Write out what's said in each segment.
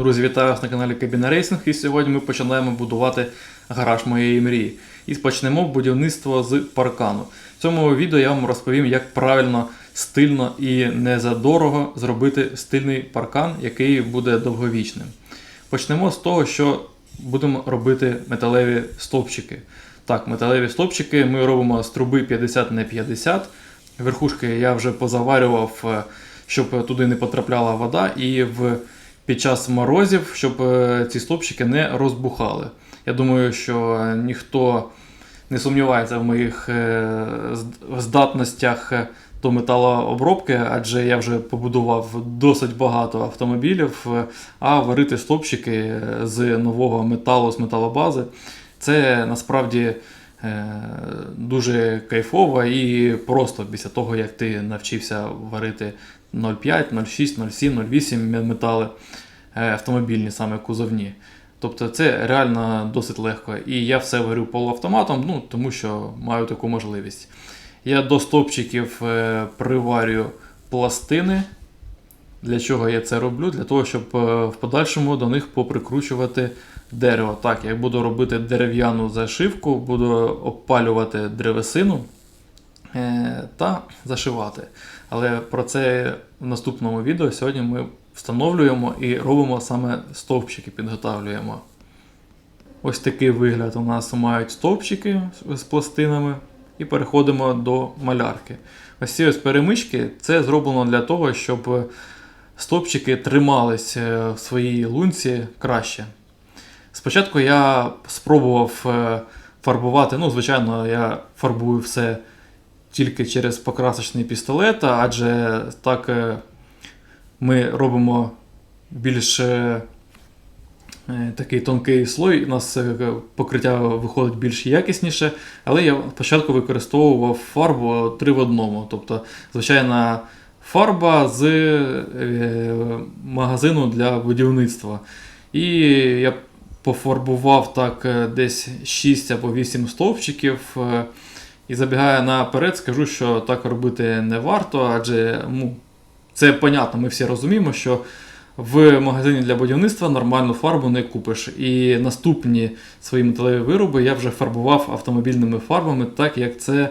Друзі, вітаю вас на каналі Кабіна Рейсинг. І сьогодні ми починаємо будувати гараж моєї мрії. І почнемо будівництво з паркану. В цьому відео я вам розповім, як правильно, стильно і не задорого зробити стильний паркан, який буде довговічним. Почнемо з того, що будемо робити металеві стовпчики. Так, металеві стовпчики ми робимо з труби 50 на 50. Верхушки я вже позаварював, е, щоб туди не потрапляла вода, і в, під час морозів, щоб е, ці стовпчики не розбухали. Я думаю, що ніхто не сумнівається в моїх е, здатностях е, до металообробки, адже я вже побудував досить багато автомобілів, а варити стовпчики е, з нового металу, з металобази, це насправді дуже кайфово і просто після того, як ти навчився варити 0,5, 0,6, 0,7, 0,8 метали е, автомобільні, саме кузовні. Тобто це реально досить легко. І я все варю полуавтоматом, ну, тому що маю таку можливість. Я до стопчиків е, приварю пластини. Для чого я це роблю? Для того, щоб е, в подальшому до них поприкручувати дерево. Так, я буду робити дерев'яну зашивку, буду обпалювати древесину та зашивати. Але про це в наступному відео сьогодні ми встановлюємо і робимо саме стовпчики, підготавлюємо. Ось такий вигляд у нас мають стовпчики з- з пластинами. І переходимо до малярки. Ось ці ось перемички це зроблено для того, щоб стовпчики тримались е, в своїй лунці краще. Спочатку я спробував е, фарбувати, ну, звичайно, я фарбую все тільки через покрасочний пістолет, адже так е, ми робимо більш е, е, такий тонкий слой, у нас покриття виходить більш якісніше, але я спочатку використовував фарбу 3 в одному. Тобто, звичайна фарба з магазину для будівництва. І я пофарбував так десь 6 або 8 стовпчиків. І забігаю наперед, скажу, що так робити не варто, адже ну, це понятно, ми всі розуміємо, що в магазині для будівництва нормальну фарбу не купиш. І наступні свої металеві вироби я вже фарбував автомобільними фарбами, так як це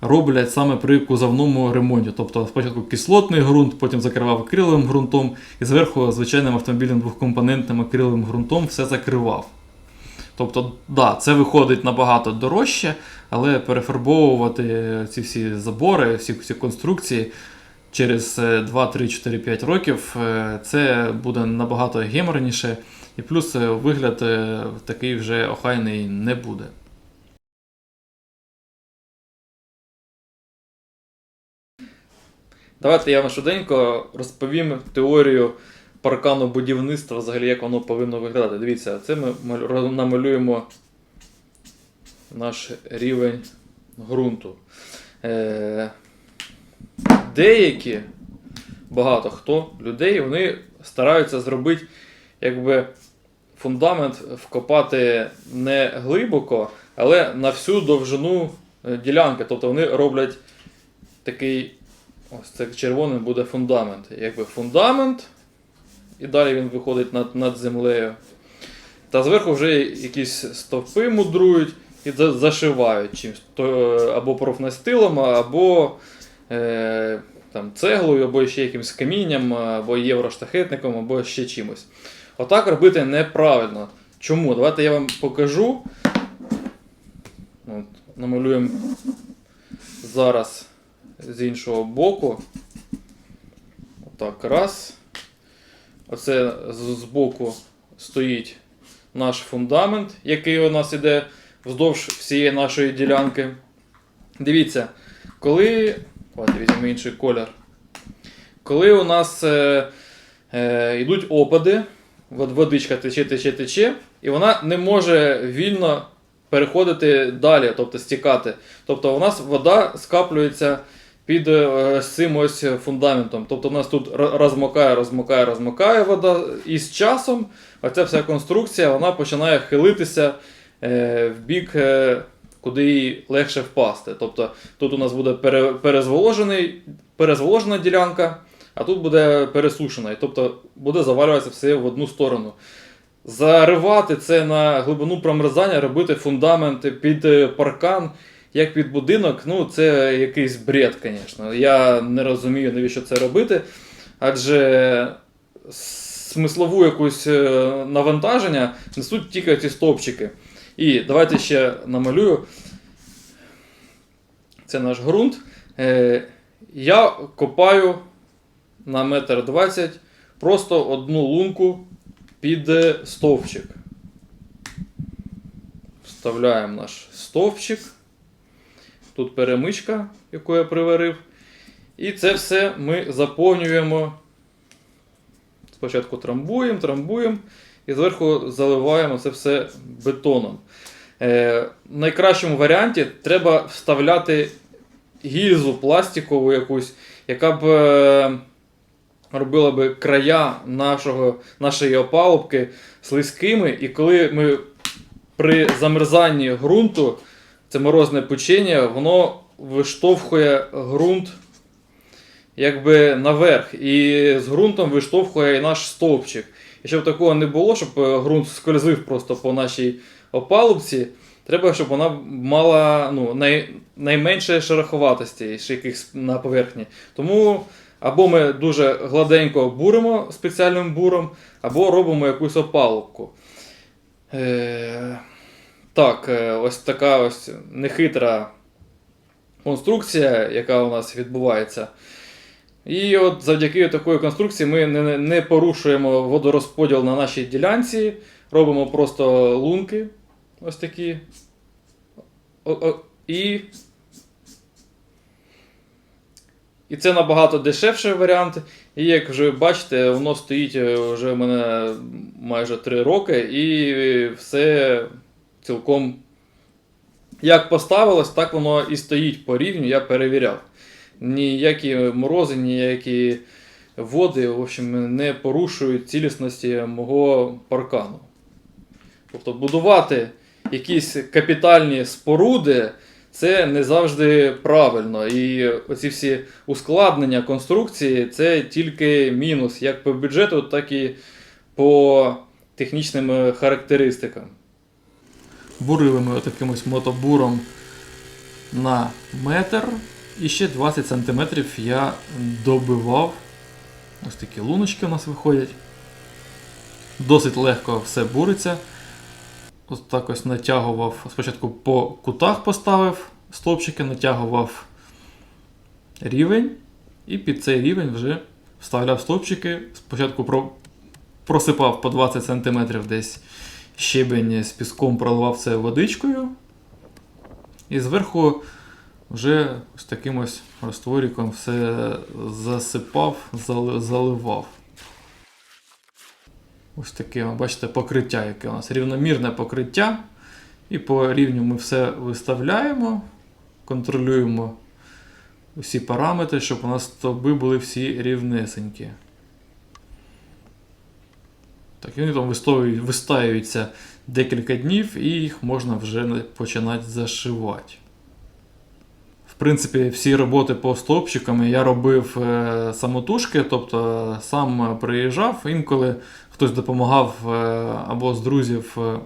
роблять саме при кузовному ремонті. Тобто спочатку кислотний ґрунт, потім закривав акриловим ґрунтом, і зверху звичайним автомобільним двохкомпонентним акриловим ґрунтом все закривав. Тобто, да, це виходить набагато дорожче, але перефарбовувати ці всі забори, всі ці конструкції через е, 2, 3, 4, 5 років е, це буде набагато геморніше, і плюс е, вигляд е, такий вже охайний не буде. Давайте я вам швиденько розповім теорію паркану будівництва, взагалі як воно повинно виглядати. Дивіться, це ми намалюємо наш рівень ґрунту. Е, деякі, багато хто людей, вони стараються зробити якби фундамент вкопати не глибоко, але на всю довжину е, ділянки. Тобто вони роблять такий, ось це червоним буде фундамент. Якби фундамент, і далі він виходить над, над землею. Та зверху вже якісь стовпи мудрують і за- зашивають чимось. Е, або профнастилом, або е, там, цеглою, або ще якимось камінням, або євроштахетником, або ще чимось. Отак робити неправильно. Чому? Давайте я вам покажу. От, намалюємо зараз з іншого боку. Отак, раз. Оце з, боку стоїть наш фундамент, який у нас іде вздовж всієї нашої ділянки. Дивіться, коли. Давайте візьмемо інший колір. Коли у нас е, е, йдуть опади, водичка тече, тече, тече, і вона не може вільно переходити далі, тобто стікати. Тобто у нас вода скаплюється під е, цим ось фундаментом. Тобто у нас тут розмокає, розмокає, розмокає вода, і з часом оця вся конструкція вона починає хилитися е, в бік, е, куди їй легше впасти. Тобто тут у нас буде перезволожена ділянка, а тут буде пересушена. І тобто буде завалюватися все в одну сторону. Заривати це на глибину промерзання, робити фундаменти під паркан, як під будинок, ну це якийсь бред, звісно. Я не розумію, навіщо це робити. Адже смислову якусь е, навантаження несуть тільки ці стовпчики. І давайте ще намалюю. Це наш ґрунт. Е, Я копаю на метр двадцять просто одну лунку під е, стовпчик. Вставляємо наш стовпчик. Тут перемичка, яку я приварив. І це все ми заповнюємо. Спочатку трамбуємо, трамбуємо і зверху заливаємо це все бетоном. Е, в найкращому варіанті треба вставляти гільзу пластикову якусь, яка б е, робила би края нашого, нашої опалубки слизькими. І коли ми при замерзанні ґрунту, це морозне печення, воно виштовхує ґрунт якби наверх. І з ґрунтом виштовхує і наш стовпчик. І щоб такого не було, щоб е, ґрунт скользив просто по нашій опалубці, треба, щоб вона мала ну, най, найменше шероховатості якихось на поверхні. Тому або ми дуже гладенько буримо спеціальним буром, або робимо якусь опалубку. Е, так, е, ось така ось нехитра конструкція, яка у нас відбувається. І от завдяки такої конструкції ми не, не- порушуємо водорозподіл на нашій ділянці, робимо просто лунки ось такі. О, о, і, і це набагато дешевший варіант. І як вже бачите, воно стоїть е, вже в мене майже 3 роки, і все цілком як поставилось, так воно і стоїть по рівню, я перевіряв. Ніякі морози, ніякі води, в общем, не порушують цілісності мого паркану. Тобто будувати якісь капітальні споруди це не завжди правильно. І оці всі ускладнення конструкції це тільки мінус як по бюджету, так і по технічним характеристикам. Бурили ми отаким мотобуром на метр. І ще 20 см я добивав. Ось такі луночки у нас виходять. Досить легко все буриться. Ось так ось натягував. Спочатку по кутах поставив стовпчики, натягував рівень. І під цей рівень вже вставляв стовпчики. Спочатку про- просипав по 20 см десь щебень з піском, проливав це водичкою. І зверху вже з таким ось розтворіком все засипав, заливав. Ось таке, бачите, покриття, яке у нас рівномірне покриття. І по рівню ми все виставляємо, контролюємо усі параметри, щоб у нас стовби були всі рівнесенькі. Так, і вони там вистаюються декілька днів, і їх можна вже починати зашивати. В принципі, всі роботи по стовпчикам я робив е, самотужки, тобто сам приїжджав, інколи хтось допомагав е, або з друзів, е,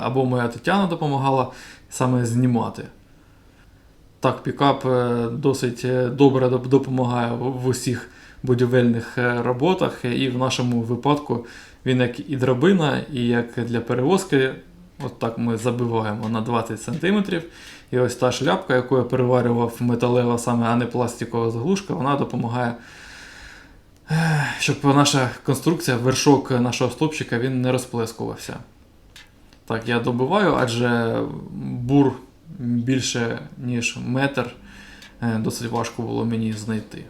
або моя Тетяна допомагала саме знімати. Так, пікап досить добре допомагає в усіх будівельних е, роботах, і в нашому випадку він як і драбина, і як для перевозки. От так ми забиваємо на 20 см. І ось та шляпка, яку я переварював металева саме, а не пластикова заглушка, вона допомагає, е, щоб наша конструкція, вершок нашого стопчика він не розплескувався. Так, я добиваю, адже бур більше, ніж метр. е, Досить важко було мені знайти.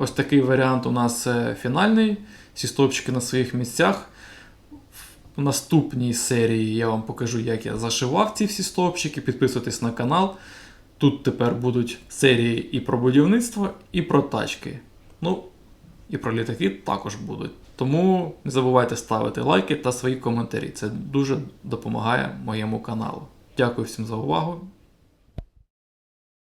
Ось такий варіант у нас е, фінальний. Всі стовпчики на своїх місцях. В наступній серії я вам покажу, як я зашивав ці всі стовпчики. Підписуйтесь на канал. Тут тепер будуть серії і про будівництво, і про тачки. Ну, і про літаки також будуть. Тому не забувайте ставити лайки та свої коментарі. Це дуже допомагає моєму каналу. Дякую всім за увагу.